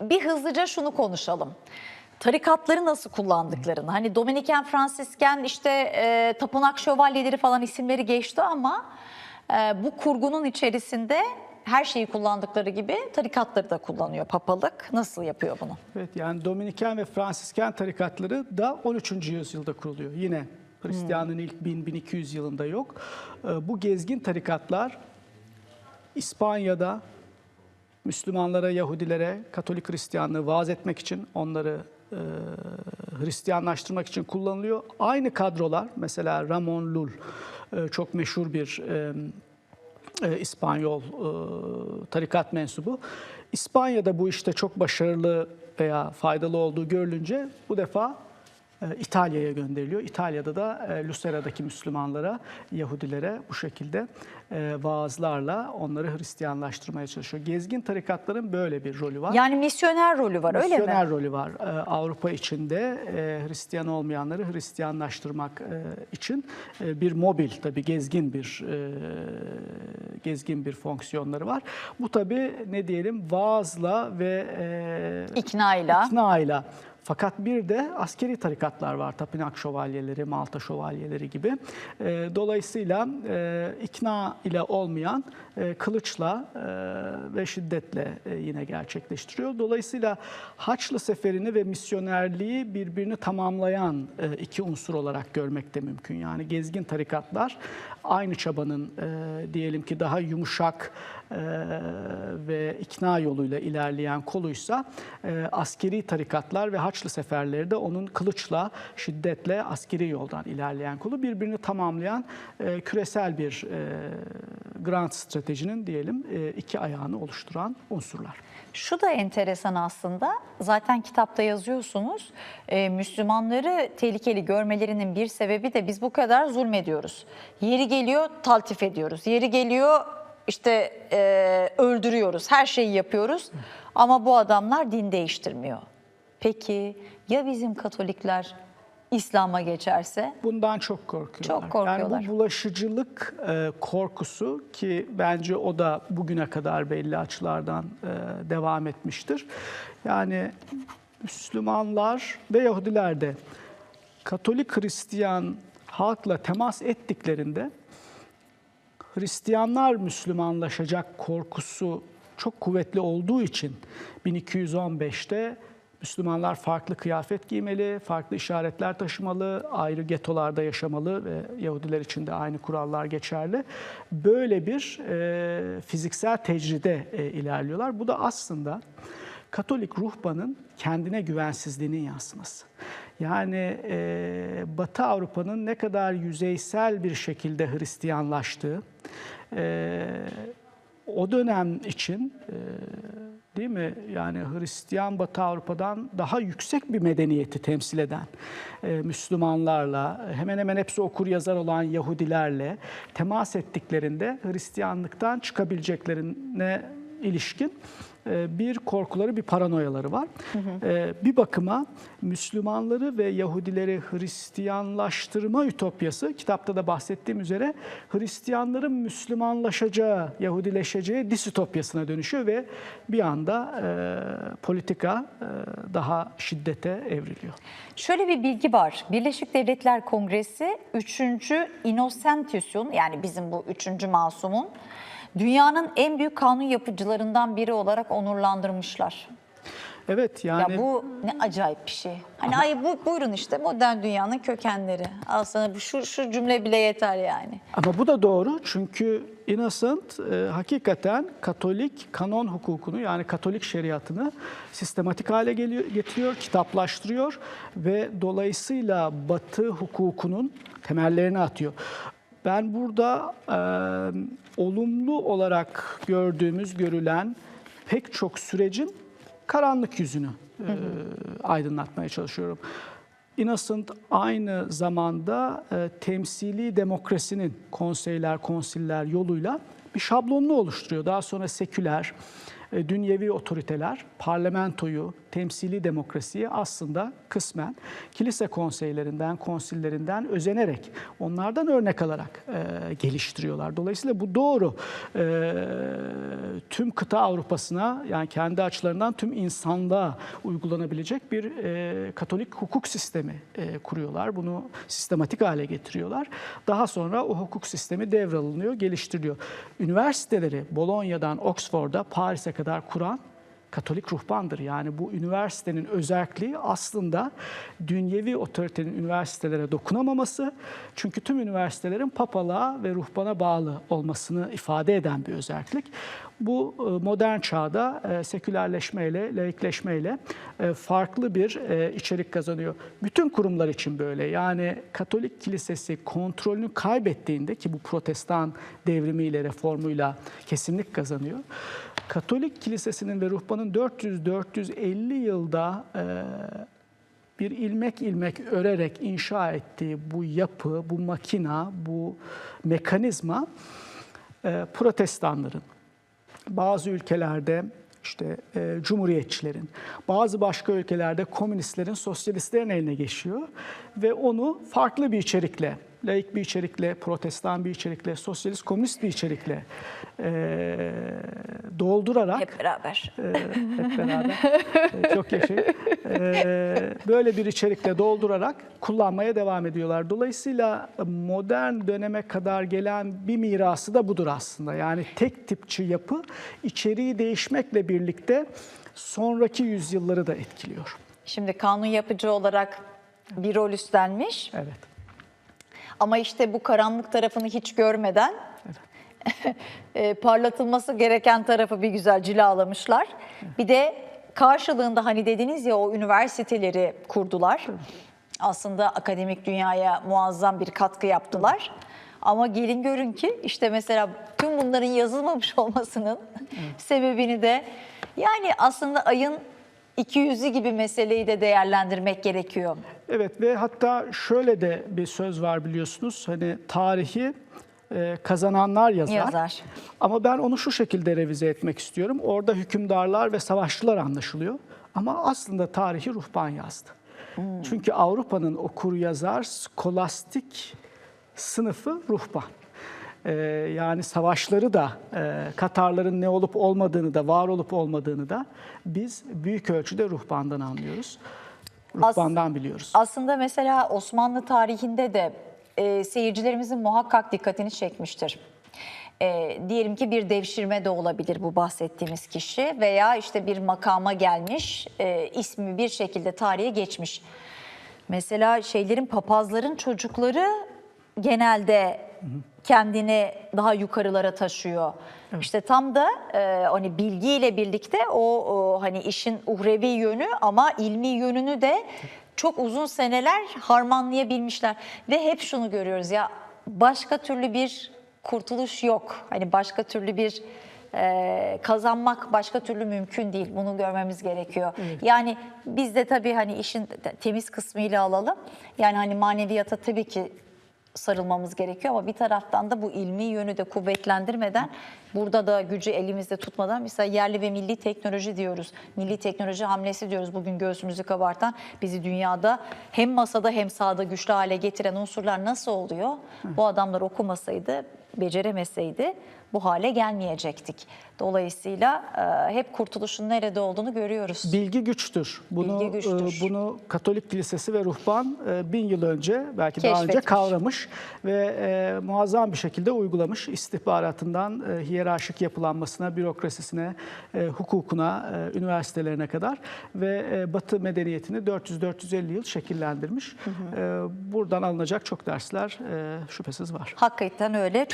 bir hızlıca şunu konuşalım. Tarikatları nasıl kullandıklarını. Hani Dominiken, Fransisken, işte e, tapınak şövalyeleri falan isimleri geçti ama e, bu kurgunun içerisinde her şeyi kullandıkları gibi tarikatları da kullanıyor papalık. Nasıl yapıyor bunu? Evet yani Dominiken ve Fransisken tarikatları da 13. yüzyılda kuruluyor. Yine Hristiyanlığın ilk 1000-1200 yılında yok. Ee, Bu gezgin tarikatlar İspanya'da Müslümanlara, Yahudilere Katolik Hristiyanlığı vaaz etmek için onları e, Hristiyanlaştırmak için kullanılıyor. Aynı kadrolar mesela Ramon Lul e, çok meşhur bir e, e, İspanyol e, tarikat mensubu. İspanya'da bu işte çok başarılı veya faydalı olduğu görülünce bu defa İtalya'ya gönderiliyor. İtalya'da da e, Lucera'daki Müslümanlara, Yahudilere bu şekilde e, vaazlarla onları Hristiyanlaştırmaya çalışıyor. Gezgin tarikatların böyle bir rolü var. Yani misyoner rolü var öyle mi? Misyoner rolü var. Avrupa içinde e, Hristiyan olmayanları Hristiyanlaştırmak e, için e, bir mobil tabii gezgin bir e, gezgin bir fonksiyonları var. Bu tabii ne diyelim vaazla ve e, İknayla. iknayla fakat bir de askeri tarikatlar var. Tapınak şövalyeleri, Malta şövalyeleri gibi. E, dolayısıyla e, ikna ile olmayan e, kılıçla e, ve şiddetle yine gerçekleştiriyor. Dolayısıyla Haçlı seferini ve misyonerliği birbirini tamamlayan iki unsur olarak görmek de mümkün. Yani gezgin tarikatlar aynı çabanın diyelim ki daha yumuşak e, ve ikna yoluyla ilerleyen koluysa e, askeri tarikatlar ve Haçlı seferleri de onun kılıçla, şiddetle askeri yoldan ilerleyen kolu birbirini tamamlayan e, küresel bir e, grand stratejinin diyelim e, iki ayağını oluşturan unsurlar. Şu da enteresan aslında. Zaten kitapta yazıyorsunuz. Ee, Müslümanları tehlikeli görmelerinin bir sebebi de biz bu kadar zulmediyoruz. Yeri geliyor taltif ediyoruz. Yeri geliyor işte e, öldürüyoruz. Her şeyi yapıyoruz. Ama bu adamlar din değiştirmiyor. Peki ya bizim Katolikler İslam'a geçerse? Bundan çok korkuyorlar. Çok korkuyorlar. Yani bu bulaşıcılık e, korkusu ki bence o da bugüne kadar belli açılardan e, devam etmiştir. Yani Müslümanlar ve Yahudiler de Katolik Hristiyan halkla temas ettiklerinde Hristiyanlar Müslümanlaşacak korkusu çok kuvvetli olduğu için 1215'te Müslümanlar farklı kıyafet giymeli, farklı işaretler taşımalı, ayrı getolarda yaşamalı ve Yahudiler için de aynı kurallar geçerli. Böyle bir e, fiziksel tecride e, ilerliyorlar. Bu da aslında Katolik ruhbanın kendine güvensizliğinin yansıması. Yani e, Batı Avrupa'nın ne kadar yüzeysel bir şekilde Hristiyanlaştığı, e, o dönem için e, değil mi yani Hristiyan Batı Avrupa'dan daha yüksek bir medeniyeti temsil eden e, Müslümanlarla hemen hemen hepsi okur yazar olan Yahudilerle temas ettiklerinde Hristiyanlıktan çıkabileceklerine ilişkin bir korkuları, bir paranoyaları var. E, Bir bakıma Müslümanları ve Yahudileri Hristiyanlaştırma ütopyası, kitapta da bahsettiğim üzere Hristiyanların Müslümanlaşacağı, Yahudileşeceği distopyasına dönüşüyor ve bir anda e, politika e, daha şiddete evriliyor. Şöyle bir bilgi var. Birleşik Devletler Kongresi 3. Innocentius'un yani bizim bu 3. masumun dünyanın en büyük kanun yapıcılarından biri olarak onurlandırmışlar. Evet yani ya bu ne acayip bir şey. Hani ay bu buyurun işte modern dünyanın kökenleri. Al sana bu- şu şu cümle bile yeter yani. Ama bu da doğru çünkü Innocent e, hakikaten Katolik kanon hukukunu yani Katolik şeriatını sistematik hale geliyor, getiriyor, kitaplaştırıyor ve dolayısıyla Batı hukukunun temellerini atıyor. Ben burada e, olumlu olarak gördüğümüz, görülen pek çok sürecin karanlık yüzünü e, aydınlatmaya çalışıyorum. Innocent aynı zamanda e, temsili demokrasinin konseyler, konsiller yoluyla bir şablonunu oluşturuyor. Daha sonra seküler, dünyevi otoriteler parlamentoyu, temsili demokrasiyi aslında kısmen kilise konseylerinden, konsillerinden özenerek, onlardan örnek alarak e, geliştiriyorlar. Dolayısıyla bu doğru. E, tüm kıta Avrupa'sına yani kendi açılarından tüm insanlığa uygulanabilecek bir e, Katolik hukuk sistemi e, kuruyorlar. Bunu sistematik hale getiriyorlar. Daha sonra o hukuk sistemi devralınıyor, geliştiriliyor. Üniversiteleri Bolonya'dan Oxford'a, Paris'e kadar kuran Katolik ruhbandır. Yani bu üniversitenin özelliği aslında dünyevi otoritenin üniversitelere dokunamaması. Çünkü tüm üniversitelerin papalığa ve ruhbana bağlı olmasını ifade eden bir özellik. Bu e, modern çağda e, sekülerleşmeyle, laikleşmeyle e, farklı bir içerik kazanıyor. Bütün kurumlar için böyle. Yani Katolik Kilisesi kontrolünü kaybettiğinde ki bu protestan devrimiyle, reformuyla kesinlik kazanıyor. Katolik Kilisesi'nin ve ruhbanın 400-450 yılda bir ilmek ilmek örerek inşa ettiği bu yapı, bu makina, bu mekanizma protestanların, bazı ülkelerde işte e, cumhuriyetçilerin, bazı başka ülkelerde komünistlerin, sosyalistlerin eline geçiyor ve onu farklı bir içerikle, laik bir içerikle, protestan bir içerikle, sosyalist komünist bir içerikle e, doldurarak Hep beraber. e, hep beraber e, çok yaşayın. E, böyle bir içerikle doldurarak kullanmaya devam ediyorlar. Dolayısıyla modern döneme kadar gelen bir mirası da budur aslında. Yani tek tipçi yapı içeriği değişmekle birlikte sonraki yüzyılları da etkiliyor. Şimdi kanun yapıcı olarak bir rol üstlenmiş. Evet. Ama işte bu karanlık tarafını hiç görmeden e, parlatılması gereken tarafı bir güzel cilalamışlar. Bir de karşılığında hani dediniz ya o üniversiteleri kurdular. Aslında akademik dünyaya muazzam bir katkı yaptılar. Ama gelin görün ki işte mesela tüm bunların yazılmamış olmasının sebebini de yani aslında ayın 200'ü gibi meseleyi de değerlendirmek gerekiyor. Evet ve hatta şöyle de bir söz var biliyorsunuz. Hani tarihi e, kazananlar yazar. Yazar. Ama ben onu şu şekilde revize etmek istiyorum. Orada hükümdarlar ve savaşçılar anlaşılıyor. Ama aslında tarihi ruhban yazdı. Çünkü Avrupa'nın okur yazar skolastik sınıfı ruhban. Ee, yani savaşları da, e, Katarların ne olup olmadığını da, var olup olmadığını da biz büyük ölçüde ruhbandan anlıyoruz. Ruhbandan biliyoruz. Aslında mesela Osmanlı tarihinde de e, seyircilerimizin muhakkak dikkatini çekmiştir. E, diyelim ki bir devşirme de olabilir bu bahsettiğimiz kişi veya işte bir makama gelmiş, e, ismi bir şekilde tarihe geçmiş. Mesela şeylerin papazların çocukları genelde kendini daha yukarılara taşıyor. İşte tam da e, hani bilgiyle birlikte o, o hani işin uhrevi yönü ama ilmi yönünü de çok uzun seneler harmanlayabilmişler ve hep şunu görüyoruz ya başka türlü bir kurtuluş yok. Hani başka türlü bir e, kazanmak başka türlü mümkün değil. Bunu görmemiz gerekiyor. Yani biz de tabii hani işin te- temiz kısmıyla alalım. Yani hani maneviyata tabii ki sarılmamız gerekiyor ama bir taraftan da bu ilmi yönü de kuvvetlendirmeden burada da gücü elimizde tutmadan mesela yerli ve milli teknoloji diyoruz. Milli teknoloji hamlesi diyoruz. Bugün göğsümüzü kabartan bizi dünyada hem masada hem sahada güçlü hale getiren unsurlar nasıl oluyor? Bu adamlar okumasaydı, beceremeseydi bu hale gelmeyecektik. Dolayısıyla e, hep kurtuluşun nerede olduğunu görüyoruz. Bilgi güçtür. Bunu Bilgi güçtür. e, bunu Katolik Kilisesi ve ruhban e, bin yıl önce belki daha önce Keşfetmiş. kavramış ve e, muazzam bir şekilde uygulamış. İstihbaratından e, hiyerarşik yapılanmasına, bürokrasisine, e, hukukuna, e, üniversitelerine kadar ve e, Batı medeniyetini 400-450 yıl şekillendirmiş. E, buradan alınacak çok dersler e, şüphesiz var. Hakikaten öyle.